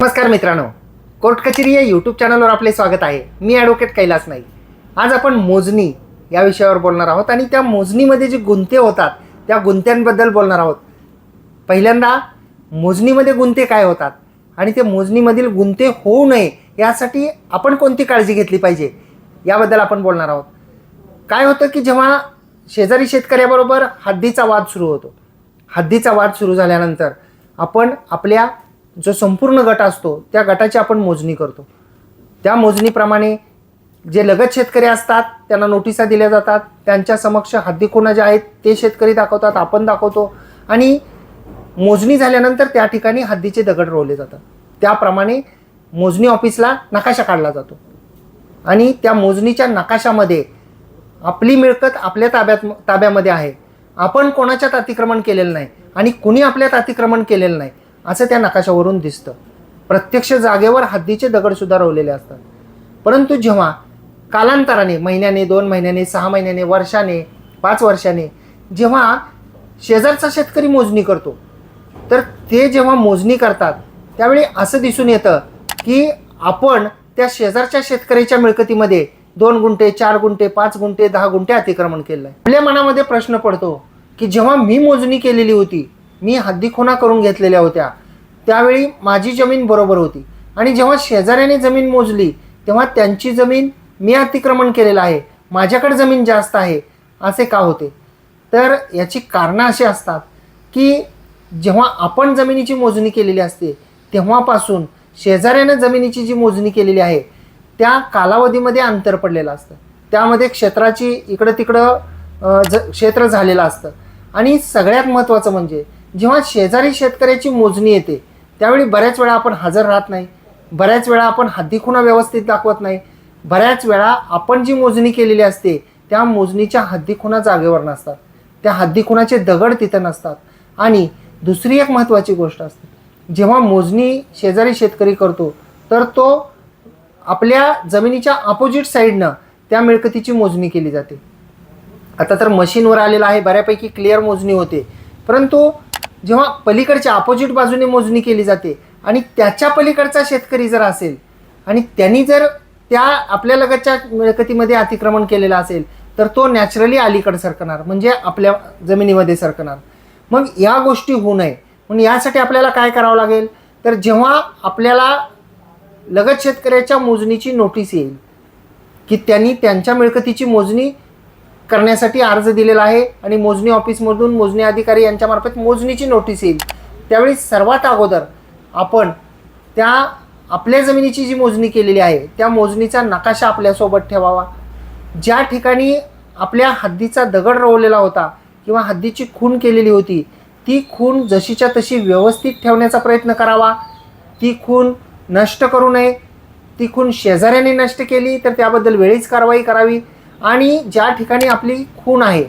नमस्कार मित्रांनो. कोर्ट कचेरी या यूट्यूब चॅनलवर आपले स्वागत आहे. मी ॲडव्होकेट कैलास नाही आज आपण मोजणी या विषयावर बोलणार आहोत आणि त्या मोजणीमध्ये जे गुंते होतात त्या गुंत्यांबद्दल बोलणार आहोत. पहिल्यांदा मोजणीमध्ये गुंते काय होतात आणि ते मोजणीमधील गुंते होऊ नये यासाठी आपण कोणती काळजी घेतली पाहिजे याबद्दल आपण बोलणार आहोत. काय होतं की जेव्हा शेजारी शेतकऱ्याबरोबर हद्दीचा वाद सुरू होतो हद्दीचा वाद सुरू झाल्यानंतर आपण आपल्या जो संपूर्ण गट असतो त्या गटाची आपण मोजणी करतो. त्या मोजणीप्रमाणे जे लगत शेतकरी असतात त्यांना नोटिसा दिल्या जातात त्यांच्या समक्ष हद्दी ज्या आहेत ते शेतकरी दाखवतात आपण दाखवतो. आणि मोजणी झाल्यानंतर त्या ठिकाणी हद्दीचे दगड रोवले जातात. त्याप्रमाणे मोजणी ऑफिसला नकाशा काढला जातो. आणि त्या मोजणीच्या नकाशामध्ये आपली मिळकत आपल्या ताब्यात ताब्यामध्ये आहे. आपण कोणाच्यात अतिक्रमण केलेलं नाही आणि कुणी आपल्यात अतिक्रमण केलेलं नाही. असं त्या नकाशावरून दिसतं. प्रत्यक्ष जागेवर हद्दीचे दगडसुद्धा रोवलेले असतात. परंतु जेव्हा कालांतराने महिन्याने दोन महिन्याने सहा महिन्याने वर्षाने पाच वर्षाने जेव्हा शेजारचा शेतकरी मोजणी करतो तर ते जेव्हा मोजणी करतात त्यावेळी असं दिसून येतं की आपण त्या शेजारच्या शेतकऱ्याच्या मिळकतीमध्ये दोन गुंठे चार गुंठे पाच गुंठे दहा गुंठे अतिक्रमण केलं आहे आपल्या मनामध्ये प्रश्न पडतो की जेव्हा मी मोजणी केलेली होती मी हद्दीखुना करून घेतलेल्या होत्या. त्यावेळी माझी जमीन बरोबर होती. आणि जेव्हा शेजाऱ्याने जमीन मोजली तेव्हा त्यांची जमीन मी अतिक्रमण केलेलं आहे. माझ्याकडे जमीन जास्त आहे असे का होते? तर याची कारणं अशी असतात की जेव्हा आपण जमिनीची मोजणी केलेली असते तेव्हापासून शेजाऱ्यानं जमिनीची जी मोजणी केलेली आहे त्या कालावधीमध्ये अंतर पडलेलं असतं. त्यामध्ये क्षेत्राची इकडं तिकडं ज क्षेत्र झालेलं असतं. आणि सगळ्यात महत्त्वाचं म्हणजे जेव्हा शेजारी शेतकऱ्याची मोजणी येते त्यावेळी बऱ्याच वेळा आपण हजर राहत नाही. बऱ्याच वेळा आपण हद्दीखुणा व्यवस्थित दाखवत नाही. बऱ्याच वेळा आपण जी मोजणी केलेली असते त्या मोजणीच्या हद्दीखुणा जागेवर नसतात. त्या हद्दीखुणाचे दगड तिथं नसतात. आणि दुसरी एक महत्त्वाची गोष्ट असते. जेव्हा मोजणी शेजारी शेतकरी करतो तर तो आपल्या जमिनीच्या अपोजिट साईडनं त्या मिळकतीची मोजणी केली जाते. आता तर मशीनवर आलेलं आहे बऱ्यापैकी क्लिअर मोजणी होते. परंतु जेव्हा पलीकडच्या अपोजिट बाजूने मोजणी केली जाते आणि त्याच्या पलीकडचा शेतकरी जर असेल आणि त्यांनी जर त्या आपल्या लगतच्या मिळकतीमध्ये अतिक्रमण केलेलं असेल तर तो नॅचरली अलीकडे सरकणार म्हणजे आपल्या जमिनीमध्ये सरकणार. मग या गोष्टी होऊ नये. म्हणून यासाठी आपल्याला काय करावं लागेल? तर जेव्हा आपल्याला लगत शेतकऱ्याच्या मोजणीची नोटीस येईल की त्यांनी त्यांच्या मिळकतीची मोजणी करण्यासाठी अर्ज दिलेला आहे आणि मोजणी ऑफिसमधून मोजणी अधिकारी यांच्यामार्फत मोजणीची नोटीस येईल. त्यावेळी सर्वात अगोदर आपण त्या आपल्या जमिनीची जी मोजणी केलेली आहे त्या मोजणीचा नकाशा आपल्यासोबत ठेवावा. ज्या ठिकाणी आपल्या हद्दीचा दगड रोवलेला होता किंवा हद्दीची खून केलेली होती ती खून जशीच्या तशी व्यवस्थित ठेवण्याचा प्रयत्न करावा. ती खून नष्ट करू नये. ती खून शेजाऱ्याने नष्ट केली तर त्याबद्दल वेळीच कारवाई करावी. आणि ज्या ठिकाणी आपली खून आहे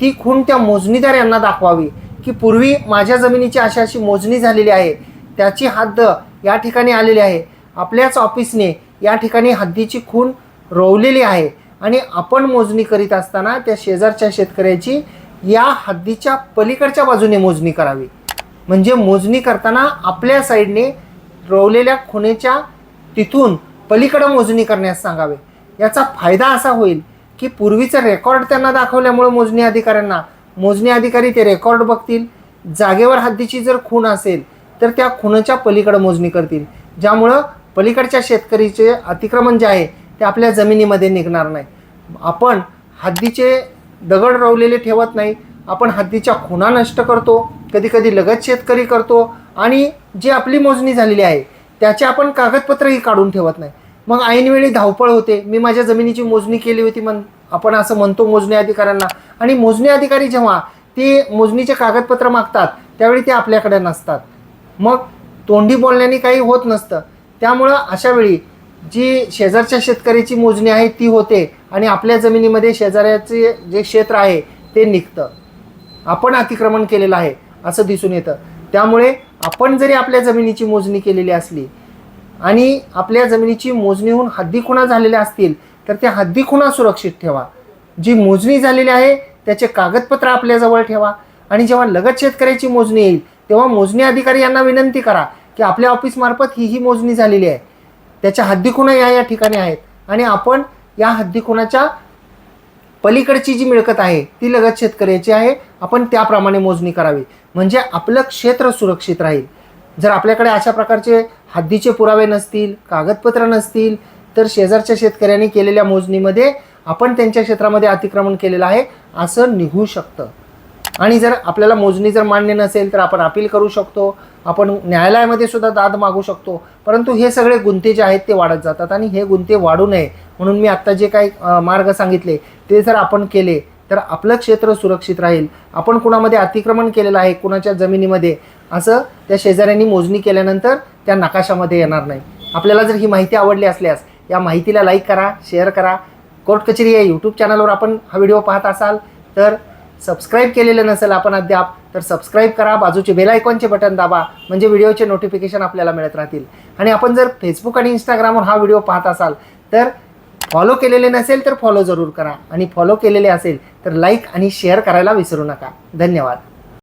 ती खून त्या मोजणीदार यांना दाखवावी. की पूर्वी माझ्या जमिनीची अशी अशी मोजणी झालेली आहे त्याची हद्द या ठिकाणी आलेली आहे. आपल्याच ऑफिसने या ठिकाणी हद्दीची खून रोवलेली आहे आणि आपण मोजणी करीत असताना त्या शेजारच्या शेतकऱ्याची या हद्दीच्या पलीकडच्या बाजूने मोजणी करावी. म्हणजे मोजणी करताना आपल्या साईडने रोवलेल्या खुणेच्या तिथून पलीकडं मोजणी करण्यास सांगावे. याचा फायदा असा होईल की पूर्वीचं रेकॉर्ड त्यांना दाखवल्यामुळं मोजणी अधिकाऱ्यांना मोजणी अधिकारी ते रेकॉर्ड बघतील. जागेवर हद्दीची जर खूण असेल तर त्या खुणाच्या पलीकडं मोजणी करतील. ज्यामुळं पलीकडच्या शेतकरीचे अतिक्रमण जे आहे ते आपल्या जमिनीमध्ये निघणार नाही. आपण हद्दीचे दगड रोवलेले ठेवत नाही. आपण हद्दीच्या खुणा नष्ट करतो कधी कधी लगत शेतकरी करतो आणि जी आपली मोजणी झालेली आहे त्याचे आपण कागदपत्रही काढून ठेवत नाही. मग ऐनवेळी धावपळ होते. मी माझ्या जमिनीची मोजणी केली होती म्हण आपण असं म्हणतो मोजणी अधिकाऱ्यांना. आणि मोजणी अधिकारी जेव्हा ते मोजणीचे कागदपत्र मागतात त्यावेळी ते आपल्याकडे नसतात. मग तोंडी बोलण्याने काही होत नसतं. त्यामुळं अशावेळी जी शेजारच्या शेतकऱ्याची मोजणी आहे ती होते आणि आपल्या जमिनीमध्ये शेजाऱ्याचे जे क्षेत्र आहे ते निघतं. आपण अतिक्रमण केलेलं आहे असं दिसून येतं. त्यामुळे आपण जरी आपल्या जमिनीची मोजणी केलेली असली आणि आपल्या जमिनीची मोजणी होऊन हद्दीखुणा झालेल्या असतील तर त्या हद्दीखुणा सुरक्षित ठेवा. जी मोजणी झालेली आहे त्याचे कागदपत्र आपल्याजवळ ठेवा. आणि जेव्हा लगत शेतकऱ्याची मोजणी येईल तेव्हा मोजणी अधिकारी यांना विनंती करा की आपल्या ऑफिसमार्फत ही ही मोजणी झालेली आहे. त्याच्या हद्दीखुणा या या ठिकाणी आहेत. आणि आपण या हद्दीखुणाच्या पलीकडची जी मिळकत आहे ती लगत शेतकऱ्याची आहे. आपण त्याप्रमाणे मोजणी करावी. म्हणजे आपलं क्षेत्र सुरक्षित राहील. जर आपल्याकडे अशा प्रकारचे हद्दीचे पुरावे नसतील कागदपत्र नसतील तर शेजारच्या शेतकऱ्यांनी केलेल्या मोजणीमध्ये आपण त्यांच्या क्षेत्रामध्ये अतिक्रमण केलेलं आहे असं निघू शकतं. आणि जर आपल्याला मोजणी जर मान्य नसेल तर आपण अपील करू शकतो. आपण न्यायालयामध्ये सुद्धा दाद मागू शकतो. परंतु हे सगळे गुंते जे आहेत ते वाढत जातात. आणि हे गुंते वाढू नये. म्हणून मी आत्ता जे काही मार्ग सांगितले ते जर आपण केले तर आपलं क्षेत्र सुरक्षित राहील. आपण कुणामध्ये अतिक्रमण केलेलं आहे कुणाच्या जमिनीमध्ये असं त्या शेजाऱ्यांनी मोजणी केल्यानंतर त्या नकाशामध्ये येणार नाही. आपल्याला जर ही माहिती आवडली असल्यास या माहितीला लाईक करा शेअर करा. कोर्ट कचेरी या यूट्यूब चॅनलवर आपण हा व्हिडिओ पाहत असाल तर सबस्क्राईब केलेलं नसेल आपण अद्याप तर सबस्क्राईब करा. बाजूचे बेल आयकॉनचे बटन दाबा म्हणजे व्हिडिओचे नोटिफिकेशन आपल्याला मिळत राहतील. आणि आपण जर फेसबुक आणि इंस्टाग्रामवर हा व्हिडिओ पाहत असाल तर फॉलो केलेले नसेल तर फॉलो जरूर करा. आणि फॉलो केलेले असेल तर लाईक आणि शेअर करायला विसरू नका. धन्यवाद.